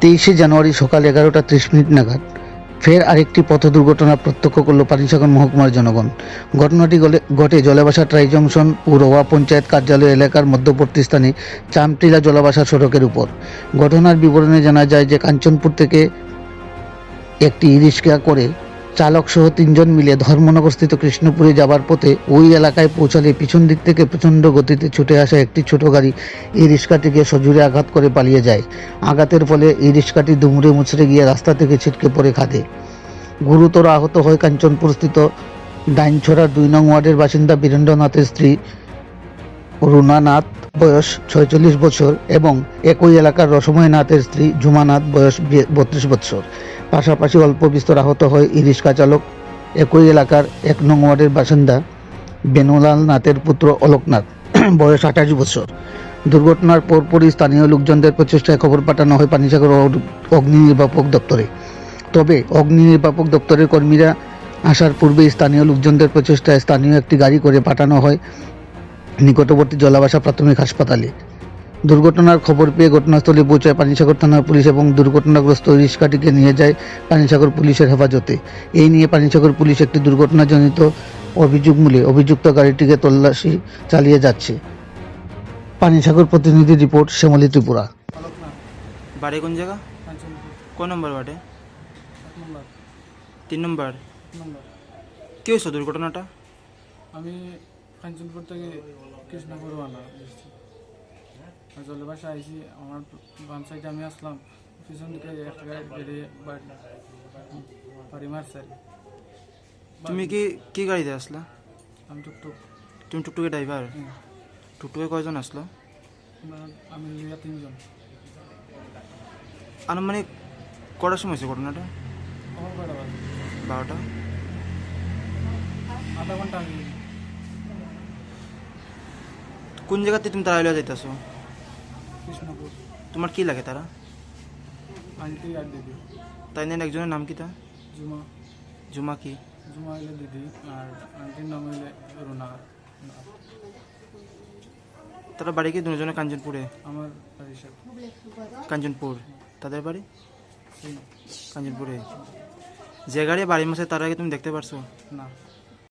তেইশে জানুয়ারি সকাল এগারোটা ত্রিশ মিনিট নাগাদ ফের আরেকটি পথ দুর্ঘটনা প্রত্যক্ষ করল পানিসাগর মহকুমার জনগণ। ঘটনাটি ঘটে জলাবাসা ট্রাই জংশন ও রোয়া পঞ্চায়েত কার্যালয় এলাকার মধ্যবর্তী স্থানে চামটিলা জলাবাসা সড়কের উপর। ঘটনার বিবরণে জানা যায় যে কাঞ্চনপুর থেকে একটি রিক্সা করে চালক সহ তিনজন মিলে ধর্মনগরস্থিত কৃষ্ণপুরে যাবার পথে ওই এলাকায় পৌঁছালে পিছন দিক থেকে প্রচণ্ড গতিতে ছুটে আসা একটি ছোট গাড়ি এই রিক্সাটিকে সজোরে আঘাত করে পালিয়ে যায়। আঘাতের ফলে এই রিক্সাটি দুমড়ে মুচড়ে গিয়ে রাস্তা থেকে ছিটকে পড়ে খাদে। গুরুতর আহত হয় কাঞ্চনপুরস্থিত ডাইনছড়ার দুই নং ওয়ার্ডের বাসিন্দা বীরেন্দ্রনাথের স্ত্রী রুনানাথ, বয়স ছয়চল্লিশ বছর, এবং একই এলাকার রসময় নাথের স্ত্রী ঝুমানাথ বয়স বত্রিশ বছর। পাশাপাশি অল্প বিস্তর আহত হয় ই রিক্সা চালক একই এলাকার এক নং ওয়ার্ডের বাসিন্দা বেনুলাল নাথের পুত্র অলোকনাথ, বয়স আঠাশ বছর। দুর্ঘটনার পরপরই স্থানীয় লোকজনদের প্রচেষ্টায় খবর পাঠানো হয় পানিসাগর অগ্নি নির্বাপক দপ্তরে। তবে অগ্নি নির্বাপক দপ্তরের কর্মীরা আসার পূর্বেই স্থানীয় লোকজনদের প্রচেষ্টায় স্থানীয় একটি গাড়ি করে পাঠানো হয় নিকটবর্তী জলাবাসা প্রাথমিক হাসপাতালে। দুর্ঘটনার খবর পেয়ে ঘটনাস্থলে পৌঁছায় পানিসাগর থানার পুলিশ এবং দুর্ঘটনাগ্রস্ত রিক্সাটিকে নিয়ে যায় পানিসাগর পুলিশের হেফাজতে। এই নিয়ে পানিসাগর পুলিশ একটি দুর্ঘটনাজনিত অভিযোগ মূলে অভিযুক্ত গাড়িটিকে তল্লাশি চালিয়ে যাচ্ছে। পানিসাগর প্রতিনিধি রিপোর্ট শ্যামলী ত্রিপুরা। বাড়ি কোন জায়গা? কোন নম্বর তিন নম্বর? কি হয়েছে দুর্ঘটনাটা? আমি কাঞ্চনপুর থেকে কৃষ্ণপুর আনা জলের বাসা আইসি আমার বাম সাইডে আমি আসলাম। পিছন দিকে একটা বেরিয়ে বাড়ি বাড়ি মারছে। তুমি কি কি গাড়িতে আসলা? আমি টুকটুক। তুমি টুকটুকে ড্রাইভার। টুকটুকে কয়জন আসলো? আমি তিনজন। আনুমানিক কটার সময় হয়েছে ঘটনাটা? বারোটা? আধা ঘণ্টা কোন জায়গাতে তুমি তারা যাইতেছো? কৃষ্ণপুর। তোমার কি লাগে তারা? আন্টি আর দিদি তাই নেন একজনের নাম কি তা জুমা। জুমা কি? জুমা হইলে দিদি আর আন্টির নাম হইলে রুনা। তারা বাড়ি কি দুজনে কাঞ্চনপুরে? আমার সাথে কাঞ্চনপুর। তাদের বাড়ি? কাঞ্চনপুরে। যে গাড়ি বাড়ির মাসে তার আগে তুমি দেখতে পারছ? না।